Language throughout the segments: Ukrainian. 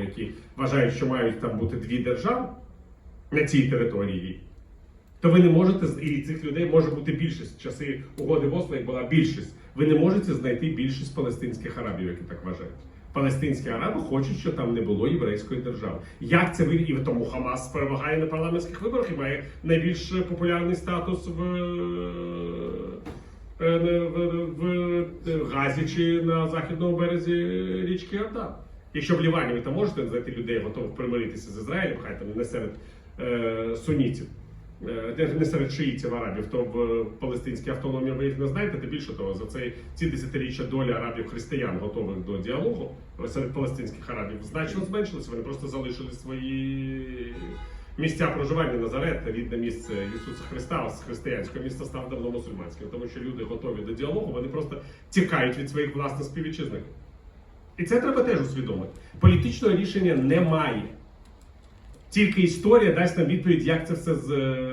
які вважають, що мають там бути дві держави на цій території, то ви не можете і цих людей може бути більшість. В часи угоди в Осло їх була більшість. Ви не можете знайти більшість палестинських арабів, які так вважають. Палестинські араби хочуть, щоб там не було єврейської держави. Як це ви і тому Хамас перемагає на парламентських виборах і має найбільш популярний статус в, е, в, в, в Газі чи на західному березі річки Ордан. Якщо в Лівані ви там можете знайти людей, готових примиритися з Ізраїлем, хай там не серед е, сунітів, е, не- серед шиїтів арабів, то в палестинській автономії ви їх не знаєте. Та більше того, за цей ці десятиріччя доля арабів християн, готових до діалогу серед палестинських арабів, значно зменшилася. Вони просто залишили свої місця проживання Назарет, рідне місце Ісуса Христа, з християнського міста став давно мусульманським, тому що люди готові до діалогу, вони просто тікають від своїх власних співвітчизників. І це треба теж усвідомити. Політичного рішення немає. Тільки історія дасть нам відповідь, як це все з... е,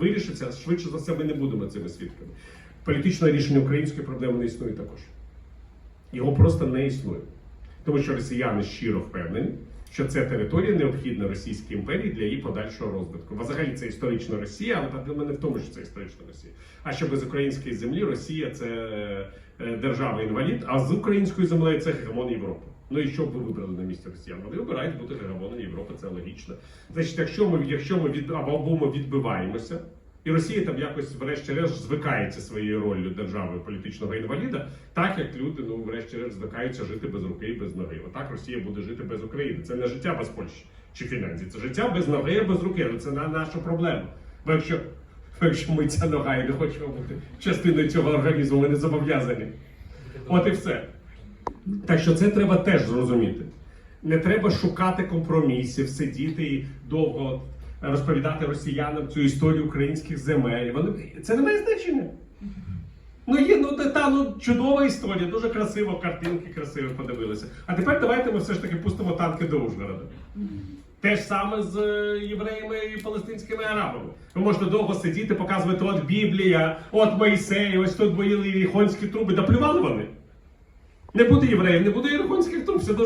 вирішиться. Швидше за все, ми не будемо цими свідками. Політичне рішення української проблеми не існує також. Його просто не існує. Тому що росіяни щиро впевнені, що це територія необхідна Російській імперії для її подальшого розвитку. Бо взагалі це історична Росія, але проблема не в тому, що це історична Росія. А що без української землі Росія це е, держава-інвалід, а з українською землею це гегемон Європи. Ну і що б ви вибрали на місці росіян? Вони обирають бути гегемоном Європи, це логічно. Значить, якщо ми, якщо ми від або, ми відбиваємося, і Росія там якось, врешті-решт, звикається своєю роллю держави політичного інваліда, так як люди, ну, врешті-решт, звикаються жити без руки і без ноги. Отак Росія буде жити без України. Це не життя без Польщі чи Фінляндії, це життя без ноги і без руки. Ну, Це на наша проблема. Бо якщо, якщо ми ця нога і не хочемо бути частиною цього організму, ми не зобов'язані. От і все. Так що це треба теж зрозуміти. Не треба шукати компромісів, сидіти і довго розповідати росіянам цю історію українських земель. Вони це не має значення. Ну є ну та, ну чудова історія, дуже красиво, картинки красиво подивилися. А тепер давайте ми все ж таки пустимо танки до Ужгорода. Те ж саме з е, євреями і палестинськими арабами. Ви можете довго сидіти, показувати от Біблія, от Моїсей, ось тут були ірихонські труби. Да плювали вони. Не буде євреїв, не буде ірихонських труб, все дуже.